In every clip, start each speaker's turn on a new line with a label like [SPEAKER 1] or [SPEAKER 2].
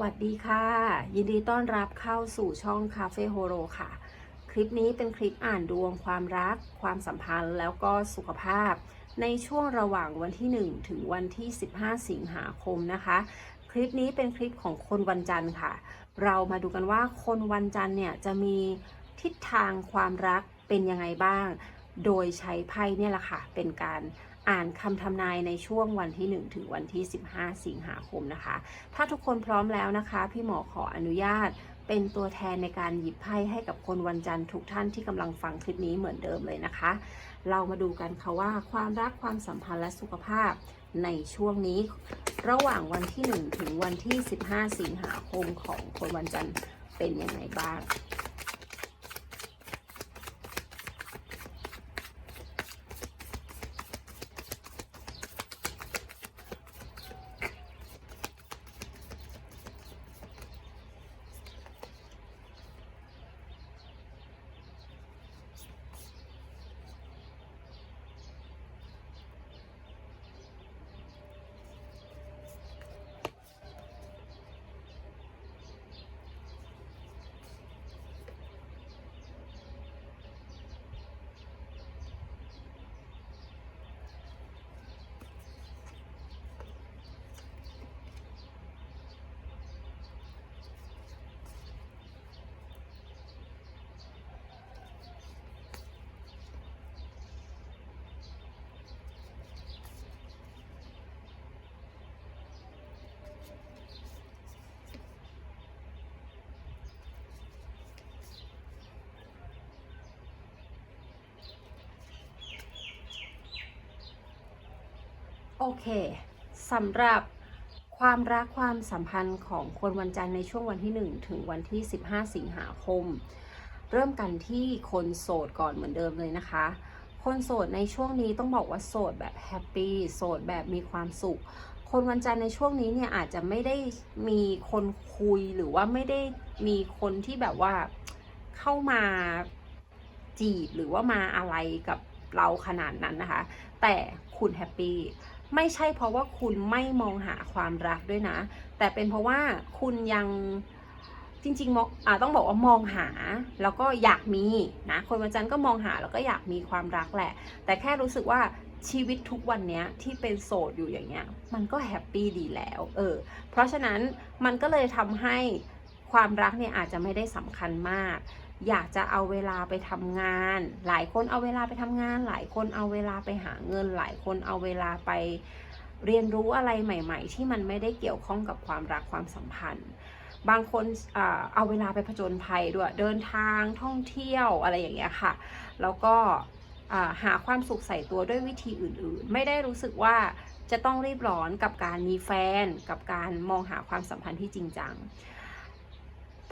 [SPEAKER 1] วัสดีค่ะ ยินดีต้อนรับเข้าสู่ช่องคาเฟ่โฮโรค่ะ คลิปนี้เป็นคลิปอ่านดวงความรัก ความสัมพันธ์แล้วก็สุขภาพ ในช่วงระหว่างวันที่ 1 ถึงวันที่ 15 สิงหาคมนะคะ คลิปนี้เป็นคลิปของคนวันจันทร์ค่ะ เรามาดูกันว่าคนวันจันทร์เนี่ยจะมีทิศทางความรักเป็นยังไงบ้าง โดยใช้ไพ่เนี่ยแหละค่ะเป็นการ อ่านคำทำนายในช่วงวันที่ 1 ถึงวันที่ 15 สิงหาคมนะคะ ถ้าทุกคนพร้อมแล้วนะคะ พี่หมอขออนุญาตเป็นตัวแทนในการหยิบไพ่ให้กับคนวันจันทร์ทุกท่านที่กำลังฟังคลิปนี้เหมือนเดิมเลยนะคะ เรามาดูกันค่ะว่าความรักความสัมพันธ์และสุขภาพในช่วงนี้ ระหว่างวันที่ 1 ถึงวันที่ 15 สิงหาคมของคนวันจันทร์เป็นยังไงบ้าง โอเคสำหรับความรักความสัมพันธ์ของคนวันจันทร์ในช่วงวันที่ 1 ถึงวันที่ 15 สิงหาคม เริ่มกันที่คนโสดก่อนเหมือนเดิมเลยนะคะ คนโสดในช่วงนี้ต้องบอกว่าโสดแบบแฮปปี้โสดแบบมีความสุข คนวันจันทร์ในช่วงนี้เนี่ยอาจจะไม่ได้มีคนคุยหรือว่าไม่ได้มีคนที่แบบว่าเข้ามาจีบหรือว่ามาอะไรกับเราขนาดนั้นนะคะ แต่คุณแฮปปี้ ไม่ใช่เพราะว่าคุณไม่มองหาความรักด้วยนะ แต่เป็นเพราะว่าคุณยังจริงๆมองอาต้องบอกว่ามองหาแล้วก็อยากมีนะคนวันจันทร์ก็มองหาแล้วก็อยากมีความรักแหละ แต่แค่รู้สึกว่าชีวิตทุกวันนี้ที่เป็นโสดอยู่อย่างเงี้ยมันก็แฮปปี้ดีแล้วเออเพราะฉะนั้นมันก็เลยทำให้ความรักเนี่ยอาจจะไม่ได้สำคัญมาก อยากจะเอาเวลาไปทำงาน หลายคนเอาเวลาไปทำงาน หลายคนเอาเวลาไปหาเงิน หลายคนเอาเวลาไปเรียนรู้อะไรใหม่ ๆ ที่มันไม่ได้เกี่ยวข้องกับความรักความสัมพันธ์ บางคนเอาเวลาไปผจญภัยด้วย เดินทางท่องเที่ยวอะไรอย่างเงี้ยค่ะ แล้วก็หาความสุขใส่ตัวด้วยวิธีอื่นๆ ไม่ได้รู้สึกว่าจะต้องรีบร้อนกับการมีแฟน กับการมองหาความสัมพันธ์ที่จริงจัง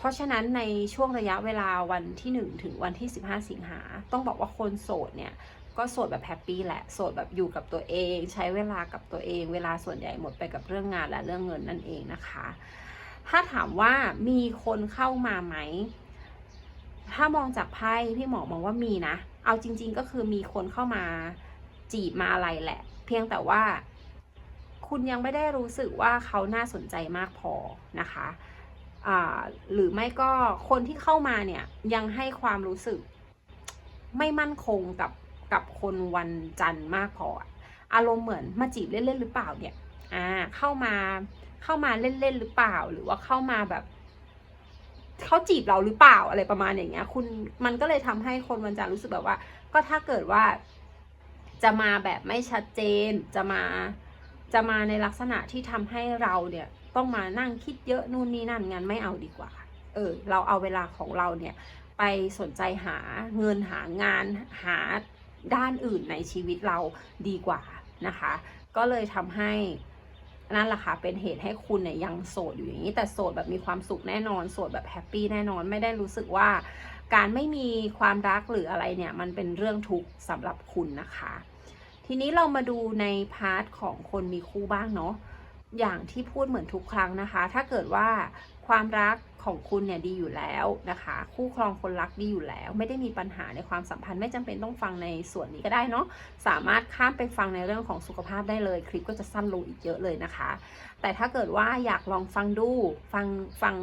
[SPEAKER 1] เพราะฉะนั้นในช่วงระยะเวลาวันที่1ถึงวันที่ 15 สิงหา ต้องบอกว่าคนโสดเนี่ยก็โสดแบบแฮปปี้แหละ โสดแบบอยู่กับตัวเอง ใช้เวลากับตัวเอง เวลาส่วนใหญ่หมดไปกับเรื่องงานและเรื่องเงินนั่นเองนะคะ ถ้าถามว่ามีคนเข้ามาไหม ถ้ามองจากไพ่พี่หมอมองว่ามีนะ เอาจริง ๆ ก็คือมีคนเข้ามาจีบมาอะไรแหละ เพียงแต่ว่า คุณยังไม่ได้รู้สึกว่าเขาน่าสนใจมากพอนะคะ หรือไม่ก็คนที่เข้ามาเนี่ยยังให้ความรู้สึก ไม่มั่นคงกับกับคนวันจันทร์มากพออารมณ์เหมือนมาจีบเล่นๆหรือเปล่าเนี่ยอ่าเข้ามาเข้ามาเล่นๆหรือเปล่า หรือว่าเข้ามาแบบเขาจีบเราหรือเปล่าอะไรประมาณอย่างเงี้ย คุณมันก็เลยทำให้คนวันจันทร์รู้สึกแบบว่า ก็ถ้าเกิดว่าจะมาแบบไม่ชัดเจนจะมาจะมาในลักษณะที่ทำให้เราเนี่ย ต้องมานั่งคิดเยอะนู่นนี่นั่นงั้นไม่เอาดีกว่า เออ เราเอาเวลาของเราเนี่ย ไปสนใจหาเงินหางานหาด้านอื่นในชีวิตเราดีกว่านะคะ ก็เลยทำให้นั่นแหละค่ะเป็นเหตุให้คุณเนี่ยยังโสดอยู่อย่างนี้แต่โสดแบบมีความสุขแน่นอนโสดแบบแฮปปี้แน่นอนไม่ได้รู้สึกว่า การไม่มีความรักหรืออะไรเนี่ย มันเป็นเรื่องทุกข์สำหรับคุณนะคะ ทีนี้เรามาดูในพาร์ทของคนมีคู่บ้างเนาะ อย่างที่พูดเหมือนทุกครั้งนะคะ ถ้าเกิดว่าความรักของคุณเนี่ยดีอยู่แล้วนะคะ คู่ครองคนรักดีอยู่แล้ว ไม่ได้มีปัญหาในความสัมพันธ์ ไม่จำเป็นต้องฟังในส่วนนี้ก็ได้เนาะสามารถข้ามไปฟังในเรื่องของสุขภาพได้เลย คลิปก็จะสั้นลงอีกเยอะเลยนะคะ แต่ถ้าเกิดว่าอยากลองฟังดูฟังฟัง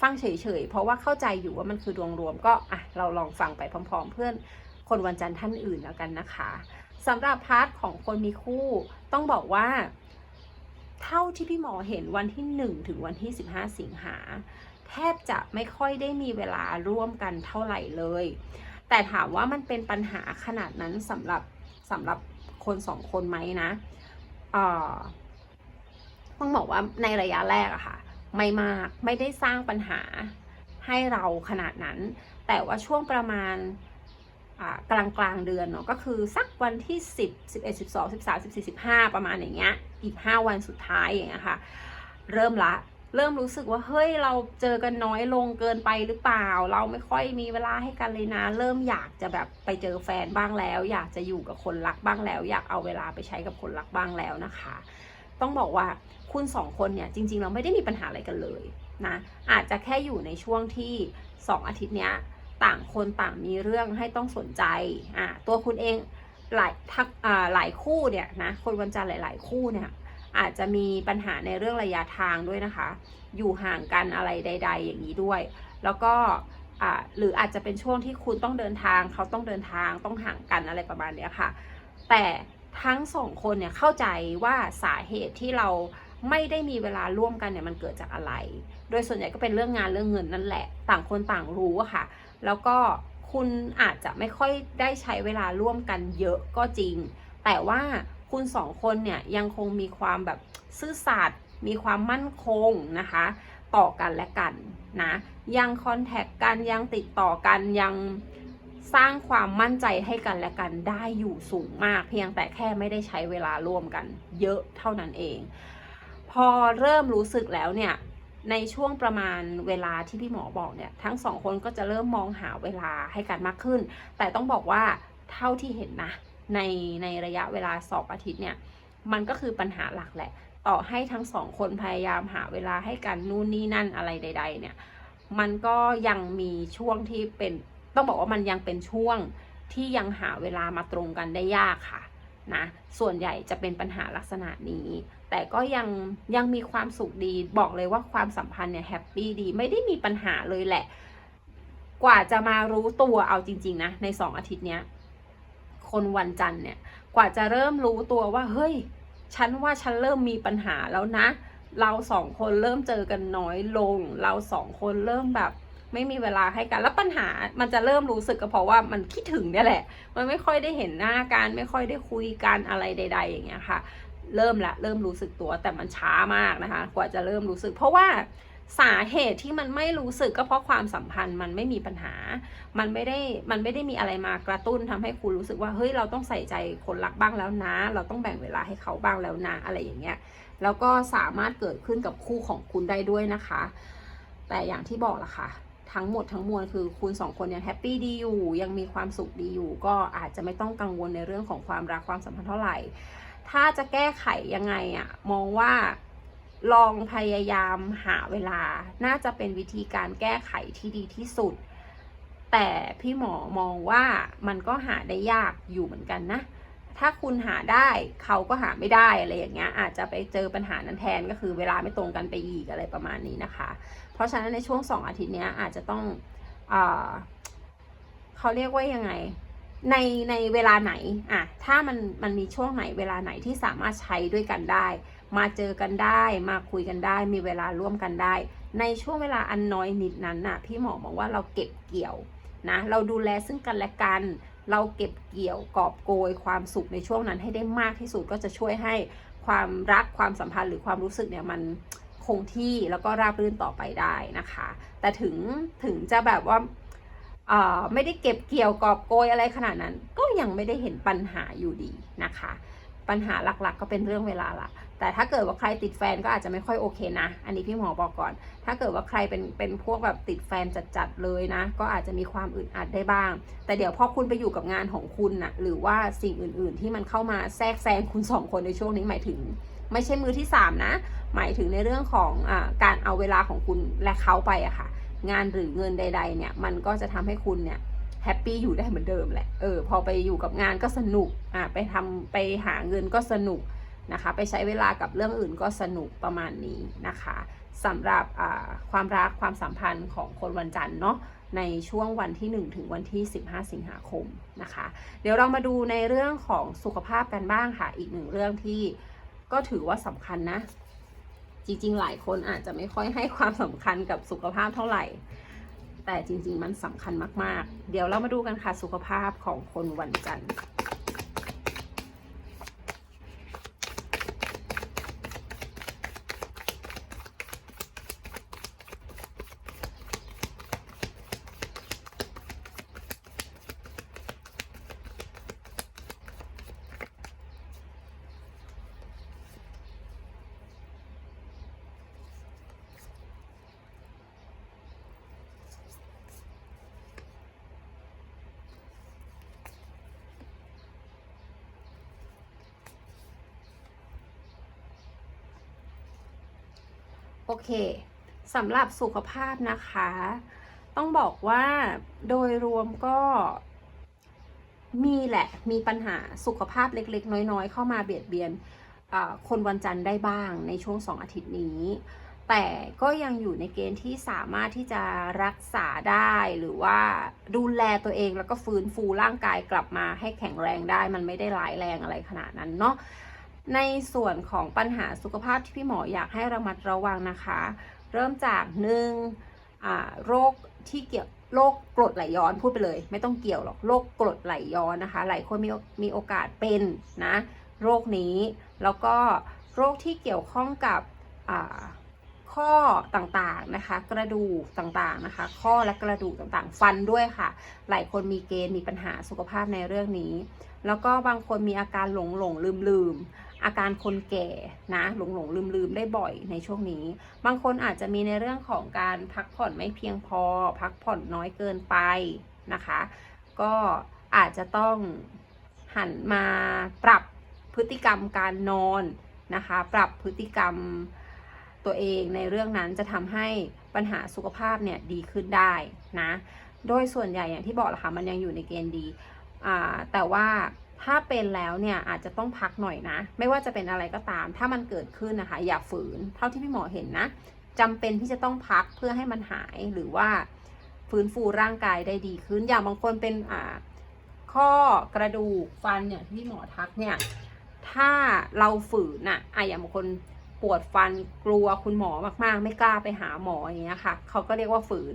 [SPEAKER 1] ฟังเฉยๆเพราะว่าเข้าใจอยู่ว่ามันคือดวงรวมก็อะเราลองฟังไปพร้อม ๆ เพื่อนคนวันจันทร์ท่านอื่นแล้วกันนะคะสำหรับพาร์ทของคนมีคู่ต้องบอกว่า เท่าที่พี่หมอเห็นวันที่ 1 ถึงวันที่ 15 สิงหา แทบจะไม่ค่อยได้มีเวลาร่วมกันเท่าไหร่เลย แต่ถามว่ามันเป็นปัญหาขนาดนั้นสำหรับสำหรับคนสองคนไหมนะเอ่อต้องบอกว่าในระยะแรกอะค่ะ ไม่มากไม่ได้สร้างปัญหาให้เราขนาดนั้น แต่ว่าช่วงประมาณ กลางกลางเดือนเนาะก็คือสักวันที่ 10 11 12 13 14 15 ประมาณอย่างเงี้ยอีก 5 วันสุดท้ายอย่างเงี้ยค่ะ เริ่มละ เริ่มรู้สึกว่าเฮ้ยเราเจอกันน้อยลงเกินไปหรือเปล่า เราไม่ค่อยมีเวลาให้กันเลยนะ เริ่มอยากจะแบบไปเจอแฟนบ้างแล้ว อยากจะอยู่กับคนรักบ้างแล้ว อยากเอาเวลาไปใช้กับคนรักบ้างแล้วนะคะ ต้องบอกว่าคุณสองคนเนี่ยจริงๆเราไม่ได้มีปัญหาอะไรกันเลยนะอาจจะแค่อยู่ในช่วงที่สองอาทิตย์เนี้ย ต่างคนต่างมีเรื่องให้ต้องสนใจอ่าตัวคุณเองหลายทักอ่าหลายคู่เนี่ยนะคนวันจันทร์หลาย ๆ คู่เนี่ยอาจจะมีปัญหาในเรื่องระยะทางด้วยนะคะ อยู่ห่างกันอะไรใด ๆ อย่างนี้ด้วย แล้วก็อ่าหรืออาจจะเป็นช่วงที่คุณต้องเดินทาง เขาต้องเดินทางต้องห่างกันอะไรประมาณเนี้ยค่ะ แต่ทั้งสองคนเนี่ยเข้าใจว่าสาเหตุที่เราไม่ได้มีเวลาร่วมกันเนี่ยมันเกิดจากอะไร โดยส่วนใหญ่ก็เป็นเรื่องงานเรื่องเงินนั่นแหละ ต่างคนต่างรู้อะค่ะ แล้วก็คุณอาจจะไม่ค่อยได้ใช้เวลาร่วมกันเยอะก็จริง แต่ว่าคุณสองคนเนี่ยยังคงมีความแบบซื่อสัตย์มีความมั่นคงนะคะ ต่อกันและกันนะยังคอนแทคกันยังติดต่อกันยังสร้างความมั่นใจให้กันและกันได้อยู่สูงมาก เพียงแต่แค่ไม่ได้ใช้เวลาร่วมกัน เยอะเท่านั้นเอง พอเริ่มรู้สึกแล้วเนี่ย ในช่วงประมาณเวลาที่พี่หมอบอกเนี่ย ทั้งสองคนก็จะเริ่มมองหาเวลาให้กันมากขึ้น แต่ต้องบอกว่าเท่าที่เห็นนะ ในในระยะเวลาสองอาทิตย์เนี่ย มันก็คือปัญหาหลักแหละ ต่อให้ทั้งสองคนพยายามหาเวลาให้กันนู่นนี่นั่นอะไรใด ๆ เนี่ย มันก็ยังมีช่วงที่เป็นต้องบอกว่ามันยังเป็นช่วงที่ยังหาเวลามาตรงกันได้ยากค่ะนะ ส่วนใหญ่จะเป็นปัญหาลักษณะนี้ แต่ก็ยังยังมีความสุขดีบอกเลยว่าความสัมพันธ์เนี่ยแฮปปี้ดีไม่ได้มีปัญหาเลยแหละ กว่าจะมารู้ตัวเอาจริง ๆ นะ ในสองอาทิตย์เนี้ยคนวันจันทร์เนี่ยกว่าจะเริ่มรู้ตัวว่าเฮ้ยฉันว่าฉันเริ่มมีปัญหาแล้วนะ เราสองคนเริ่มเจอกันน้อยลง เราสองคนเริ่มแบบไม่มีเวลาให้กันแล้วปัญหามันจะเริ่มรู้สึกก็เพราะว่ามันคิดถึงเนี่ยแหละ มันไม่ค่อยได้เห็นหน้ากัน ไม่ค่อยได้คุยกันอะไรใด ๆ อย่างเงี้ยค่ะ เริ่มละเริ่มรู้สึกตัวแต่มันช้ามากนะคะ กว่าจะเริ่มรู้สึก เพราะว่าสาเหตุที่มันไม่รู้สึกก็เพราะความสัมพันธ์มันไม่มีปัญหา มันไม่ได้ มันไม่ได้มีอะไรมากระตุ้นทำให้คุณรู้สึกว่า เฮ้ย เราต้องใส่ใจคนรักบ้างแล้วนะ เราต้องแบ่งเวลาให้เขาบ้างแล้วนะ อะไรอย่างเงี้ย แล้วก็สามารถเกิดขึ้นกับคู่ของคุณได้ด้วยนะคะ แต่อย่างที่บอกล่ะค่ะ ทั้งหมดทั้งมวลคือคุณสองคนยังแฮปปี้ดีอยู่ ยังมีความสุขดีอยู่ ก็อาจจะไม่ต้องกังวลในเรื่องของความรักความสัมพันธ์เท่าไหร่ ถ้าจะแก้ไขยังไงอะมองว่าลองพยายามหาเวลา น่าจะเป็นวิธีการแก้ไขที่ดีที่สุด แต่พี่หมอมองว่ามันก็หาได้ยากอยู่เหมือนกันนะ ถ้าคุณหาได้เขาก็หาไม่ได้อะไรอย่างเงี้ย อาจจะไปเจอปัญหานั้นแทนก็คือเวลาไม่ตรงกันไปอีกอะไรประมาณนี้นะคะ เพราะฉะนั้นในช่วงสองอาทิตย์นี้อาจจะต้องอเขาเรียกว่ายังไง ในในเวลาไหนอะถ้ามันมันมีช่วงไหนเวลาไหนที่สามารถใช้ด้วยกันได้ มาเจอกันได้ มาคุยกันได้ มีเวลาร่วมกันได้ ในช่วงเวลาอันน้อยนิดนั้นน่ะ พี่หมอมองว่าเราเก็บเกี่ยวนะเราดูแลซึ่งกันและกัน เราเก็บเกี่ยวกอบโกยความสุขในช่วงนั้นให้ได้มากที่สุดก็จะช่วยให้ความรักความสัมพันธ์หรือความรู้สึกเนี่ยมันคงที่แล้วก็ราบรื่นต่อไปได้นะคะ แต่ถึงถึงจะแบบว่า ไม่ได้เก็บเกี่ยวกอบโกยอะไรขนาดนั้น ก็ยังไม่ได้เห็นปัญหาอยู่ดีนะคะ ปัญหาหลักๆ ก็เป็นเรื่องเวลาละแต่ถ้าเกิดว่าใครติดแฟนก็อาจจะไม่ค่อยโอเคนะ อันนี้พี่หมอบอกก่อน ถ้าเกิดว่าใครเป็นเป็นพวกแบบติดแฟนจัดๆเลยนะ ก็อาจจะมีความอึดอัดได้บ้าง แต่เดี๋ยวพอคุณไปอยู่กับงานของคุณนะหรือว่าสิ่งอื่นๆที่มันเข้ามาแทรกแซงคุณสองคนในช่วงนี้หมายถึง ไม่ใช่มือที่สามนะ หมายถึงในเรื่องของอการเอาเวลาของคุณและเขาไปอะค่ะ งานหรือเงินใด ๆ เนี่ย มันก็จะทำให้คุณเนี่ยแฮปปี้อยู่ได้เหมือนเดิมแหละ เออ พอไปอยู่กับงานก็สนุก อ่าไปทำไปหาเงินก็สนุกนะคะ ไปใช้เวลากับเรื่องอื่นก็สนุกประมาณนี้นะคะสำหรับความรักความสัมพันธ์ของคนวันจันทร์เนาะในช่วงวันที่ 1 ถึงวันที่ 15 สิงหาคมนะคะ เดี๋ยวเรามาดูในเรื่องของสุขภาพกันบ้างค่ะ อีกหนึ่งเรื่องที่ก็ถือว่าสำคัญนะ จริง ๆ หลายคนอาจจะไม่ค่อยให้ความสำคัญกับสุขภาพเท่าไหร่ แต่จริง ๆ มันสำคัญมาก ๆ เดี๋ยวเรามาดูกันค่ะสุขภาพของคนวันจันทร์ โอเคสำหรับสุขภาพนะคะ ต้องบอกว่าโดยรวมก็มีแหละมีปัญหาสุขภาพเล็ก ๆ น้อย ๆ เข้ามาเบียดเบียนคนวันจันทร์ได้บ้างในช่วงสองอาทิตย์นี้ แต่ก็ยังอยู่ในเกณฑ์ที่สามารถที่จะรักษาได้หรือว่าดูแลตัวเองแล้วก็ฟื้นฟูร่างกายกลับมาให้แข็งแรงได้ มันไม่ได้ร้ายแรงอะไรขนาดนั้นเนาะ ในส่วนของปัญหาสุขภาพที่พี่หมออยากให้ระมัดระวังนะคะ เริ่มจากหนึ่งโรคที่เกี่ยวโรคกรดไหลย้อนพูดไปเลย ไม่ต้องเกี่ยวหรอกโรคกรดไหลย้อนนะคะ หลายคนมีมีโอกาสเป็นนะโรคนี้ แล้วก็โรคที่เกี่ยวข้องกับข้อต่างๆนะคะ กระดูกต่างๆนะคะ ข้อและกระดูกต่างๆ ฟันด้วยค่ะ หลายคนมีเกณฑ์มีปัญหาสุขภาพในเรื่องนี้ แล้วก็บางคนมีอาการหลงหลงลืมลืม อาการคนแก่นะหลงหลงลืมลืมได้บ่อยในช่วงนี้ บางคนอาจจะมีในเรื่องของการพักผ่อนไม่เพียงพอ พักผ่อนน้อยเกินไปนะคะ ก็อาจจะต้องหันมาปรับพฤติกรรมการนอนนะคะ ปรับพฤติกรรมตัวเองในเรื่องนั้นจะทำให้ปัญหาสุขภาพเนี่ยดีขึ้นได้นะ โดยส่วนใหญ่อย่างที่บอกแหละค่ะมันยังอยู่ในเกณฑ์ดี แต่ว่า ถ้าเป็นแล้วเนี่ยอาจจะต้องพักหน่อยนะ ไม่ว่าจะเป็นอะไรก็ตาม ถ้ามันเกิดขึ้นนะคะ อย่าฝืน เท่าที่พี่หมอเห็นนะจำเป็นที่จะต้องพักเพื่อให้มันหายหรือว่าฟื้นฟูร่างกายได้ดีขึ้น อย่างบางคนเป็นอ่าข้อกระดูกฟันเนี่ยที่หมอทักเนี่ย ถ้าเราฝืนน่ะอะอย่างบางคนปวดฟันกลัวคุณหมอมากๆ ไม่กล้าไปหาหมออย่างเงี้ยค่ะ เขาก็เรียกว่าฝืน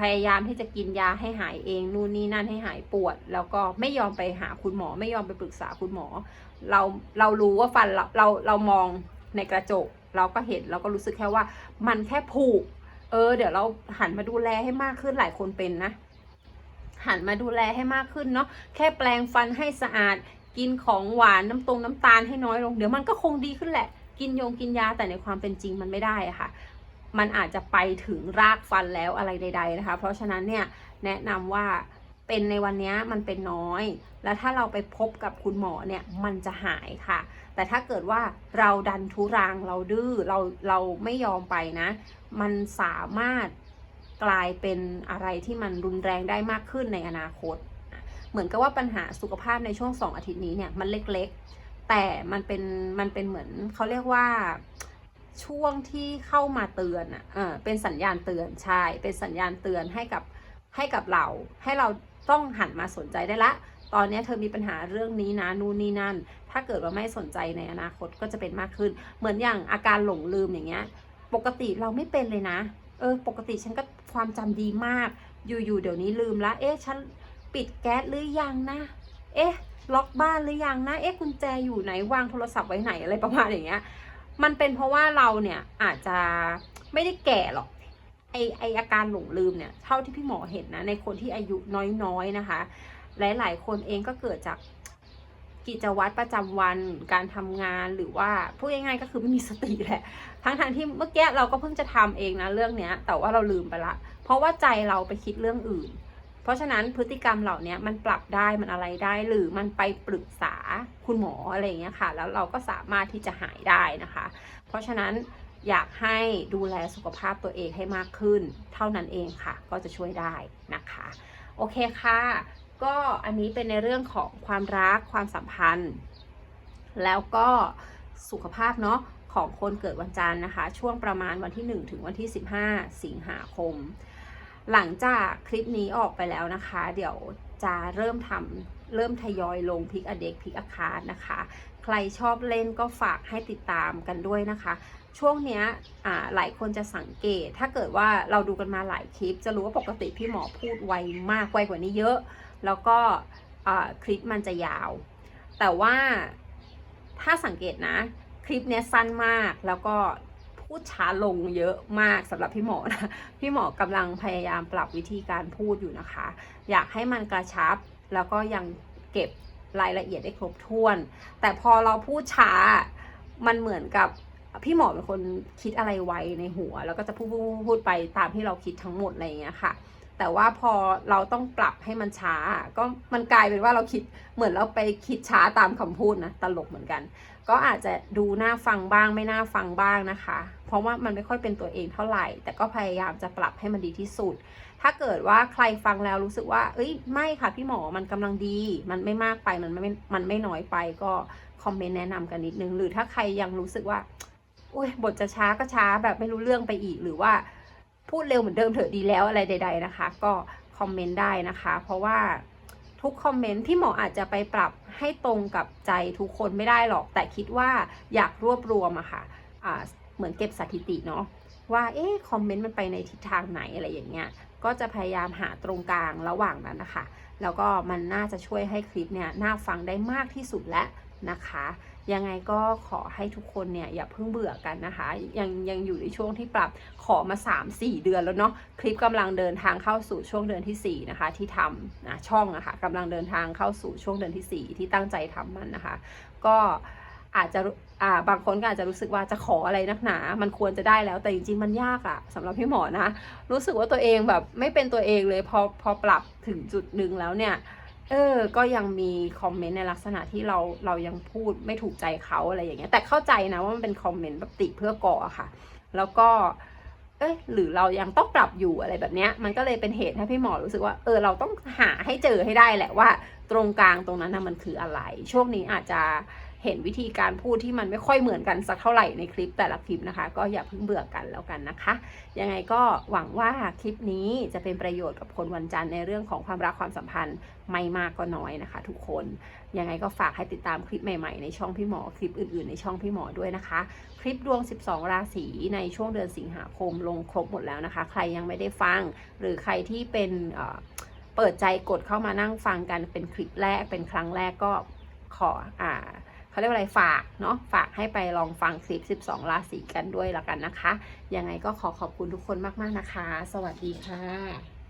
[SPEAKER 1] พยายามที่จะกินยาให้หายเองนู่นนี่นั่นให้หายปวด แล้วก็ไม่ยอมไปหาคุณหมอ ไม่ยอมไปปรึกษาคุณหมอ เราเรารู้ว่าฟันเราเราเรามองในกระจก เราก็เห็นเราก็รู้สึกแค่ว่า มันแค่ผูกเออ เดี๋ยวเราหันมาดูแลให้มากขึ้นหลายคนเป็นนะ หันมาดูแลให้มากขึ้นเนาะแค่แปลงฟันให้สะอาด กินของหวานน้ำตรงน้ำตาลให้น้อยลง เดี๋ยวมันก็คงดีขึ้นแหละ กินยงกินยาแต่ในความเป็นจริงมันไม่ได้อะค่ะ มันอาจจะไปถึงรากฟันแล้วอะไรใด ๆนะคะ เพราะฉะนั้นเนี่ยแนะนำว่าเป็นในวันนี้มันเป็นน้อย แล้วถ้าเราไปพบกับคุณหมอเนี่ยมันจะหายค่ะ แต่ถ้าเกิดว่าเราดันทุรังเราดื้อเราเราไม่ยอมไปนะ มันสามารถกลายเป็นอะไรที่มันรุนแรงได้มากขึ้นในอนาคต เหมือนกับว่าปัญหาสุขภาพในช่วงสองอาทิตย์นี้เนี่ยมันเล็กๆ แต่มันเป็นมันเป็นเหมือนเขาเรียกว่า ช่วงที่เข้ามาเตือนอะเออเป็นสัญญาณเตือนใช่เป็นสัญญาณเตือนให้กับให้กับเรา ให้เราต้องหันมาสนใจได้ละ ตอนนี้เธอมีปัญหาเรื่องนี้นะนู่นนี่นั่น ถ้าเกิดว่าไม่สนใจในอนาคตก็จะเป็นมากขึ้น เหมือนอย่างอาการหลงลืมอย่างเงี้ย ปกติเราไม่เป็นเลยนะ เออ ปกติฉันก็ความจำดีมาก อยู่ๆเดี๋ยวนี้ลืมละ เอ๊ะฉันปิดแก๊สหรือยังนะ เอ๊ะล็อกบ้านหรือยังนะ เอ๊ะกุญแจอยู่ไหนวางโทรศัพท์ไว้ไหนอะไรประมาณอย่างเงี้ย มันเป็นเพราะว่าเราเนี่ยอาจจะไม่ได้แก่หรอกไอไออาการหลงลืมเนี่ยเท่าที่พี่หมอเห็นนะในคนที่อายุน้อยๆนะคะ หลายๆ คนเองก็เกิดจากกิจวัตรประจำวันการทำงานหรือว่าพูดง่ายๆก็คือไม่มีสติแหละ ทั้งทางที่เมื่อกี้เราก็เพิ่งจะทำเองนะเรื่องเนี้ย แต่ว่าเราลืมไปละ เพราะว่าใจเราไปคิดเรื่องอื่น เพราะฉะนั้นพฤติกรรมเหล่านี้มันปรับได้มันอะไรได้หรือมันไปปรึกษาคุณหมออะไรอย่างเงี้ยค่ะ แล้วเราก็สามารถที่จะหายได้นะคะ เพราะฉะนั้นอยากให้ดูแลสุขภาพตัวเองให้มากขึ้น เท่านั้นเองค่ะ ก็จะช่วยได้นะคะ โอเคค่ะ ก็อันนี้เป็นในเรื่องของความรักความสัมพันธ์ แล้วก็สุขภาพเนาะของคนเกิดวันจันทร์นะคะ ช่วงประมาณวันที่ 1 ถึงวันที่ 15 สิงหาคม หลังจากคลิปนี้ออกไปแล้วนะคะ เดี๋ยวจะเริ่มทำเริ่มทยอยลงพิกอเด็กพิกอาคารนะคะ ใครชอบเล่นก็ฝากให้ติดตามกันด้วยนะคะ ช่วงเนี้ยหลายคนจะสังเกต ถ้าเกิดว่าเราดูกันมาหลายคลิป จะรู้ว่าปกติพี่หมอพูดไวมากไวกว่านี้เยอะ แล้วก็คลิปมันจะยาว แต่ว่าถ้าสังเกตนะ คลิปเนี้ยสั้นมากแล้วก็ พูดช้าลงเยอะมากสำหรับพี่หมอนะ พี่หมอกำลังพยายามปรับวิธีการพูดอยู่นะคะ อยากให้มันกระชับ แล้วก็ยังเก็บรายละเอียดได้ครบถ้วน แต่พอเราพูดช้า มันเหมือนกับพี่หมอเป็นคนคิดอะไรไวในหัว แล้วก็จะพูดพูดพูดพูดไปตามที่เราคิดทั้งหมดอะไรอย่างเงี้ยค่ะ แต่ว่าพอเราต้องปรับให้มันช้า ก็มันกลายเป็นว่าเราคิดเหมือนเราไปคิดช้าตามคำพูดนะตลกเหมือนกัน ก็อาจจะดูน่าฟังบ้างไม่น่าฟังบ้างนะคะ เพราะว่ามันไม่ค่อยเป็นตัวเองเท่าไหร่ แต่ก็พยายามจะปรับให้มันดีที่สุด ถ้าเกิดว่าใครฟังแล้วรู้สึกว่า เอ้ยไม่ค่ะพี่หมอมันกำลังดี มันไม่มากไปมันไม่มันไม่น้อยไปก็คอมเมนต์แนะนำกันนิดนึงหรือถ้าใครยังรู้สึกว่าอุ้ยบทจะช้าก็ช้าแบบไม่รู้เรื่องไปอีกหรือว่า พูดเร็วเหมือนเดิมเถอะดีแล้วอะไรใด ๆนะคะ ก็คอมเมนต์ได้นะคะ เพราะว่าทุกคอมเมนต์พี่หมออาจจะไปปรับให้ตรงกับใจทุกคนไม่ได้หรอก แต่คิดว่าอยากรวบรวมอะค่ะอ่าเหมือนเก็บสถิติเนาะว่าเอ๊ะคอมเมนต์มันไปในทิศทางไหนอะไรอย่างเงี้ยก็จะพยายามหาตรงกลางระหว่างนั้นนะคะ แล้วก็มันน่าจะช่วยให้คลิปเนี่ยน่าฟังได้มากที่สุดแล้วนะคะ ยังไงก็ขอให้ทุกคนเนี่ยอย่าเพิ่งเบื่อกันนะคะ ยังยังอยู่ในช่วงที่ปรับขอมา 3-4 เดือนแล้วเนาะคลิปกำลังเดินทางเข้าสู่ช่วงเดือนที่ 4 นะคะ ที่ทำนะช่องอะคะ่ะกำลังเดินทางเข้าสู่ช่วงเดือนที่ 4 ที่ตั้งใจทำมันนะคะ ก็อาจจะอ่าบางคนก็อาจจะรู้สึกว่าจะขออะไรนักหนา มันควรจะได้แล้วแต่จริงๆมันยากอะสำหรับพี่หมอนะ รู้สึกว่าตัวเองแบบไม่เป็นตัวเองเลยพอพอปรับถึงจุดหนึ่งแล้วเนี่ย เออ ก็ยังมีคอมเมนต์ในลักษณะที่เราเรายังพูดไม่ถูกใจเขาอะไรอย่างเงี้ย แต่เข้าใจนะว่ามันเป็นคอมเมนต์แบบติเพื่อก่ออะค่ะ แล้วก็ เอ้หรือเรายังต้องปรับอยู่อะไรแบบเนี้ย มันก็เลยเป็นเหตุให้พี่หมอรู้สึกว่า เออ เราต้องหาให้เจอให้ได้แหละว่า ตรงกลางตรงนั้นนะมันคืออะไร ช่วงนี้อาจจะ เห็นวิธีการพูดที่มันไม่ค่อยเหมือนกันสักเท่าไหร่ในคลิปแต่ละคลิปนะคะ ก็อย่าเพิ่งเบื่อกันแล้วกันนะคะ ยังไงก็หวังว่าคลิปนี้จะเป็นประโยชน์กับคนวันจันทร์ในเรื่องของความรักความสัมพันธ์ไม่มากก็น้อยนะคะ ทุกคนยังไงก็ฝากให้ติดตามคลิปใหม่ๆในช่องพี่หมอคลิปอื่นๆ ในช่องพี่หมอด้วยนะคะ คลิปดวง 12 ราศีในช่วงเดือนสิงหาคมลงครบหมดแล้วนะคะ ใครยังไม่ได้ฟัง หรือใครที่เป็นเอ่อเปิดใจกดเข้ามานั่งฟังกันเป็นคลิปแรกเป็นครั้งแรกก็ขออ่า เขาเรียกว่าอะไรฝากเนาะฝากให้ไปลองฟังคลิป 12 ราศีกันด้วยละกันนะคะ ยังไงก็ขอขอบคุณทุกคนมากๆนะคะ สวัสดีค่ะ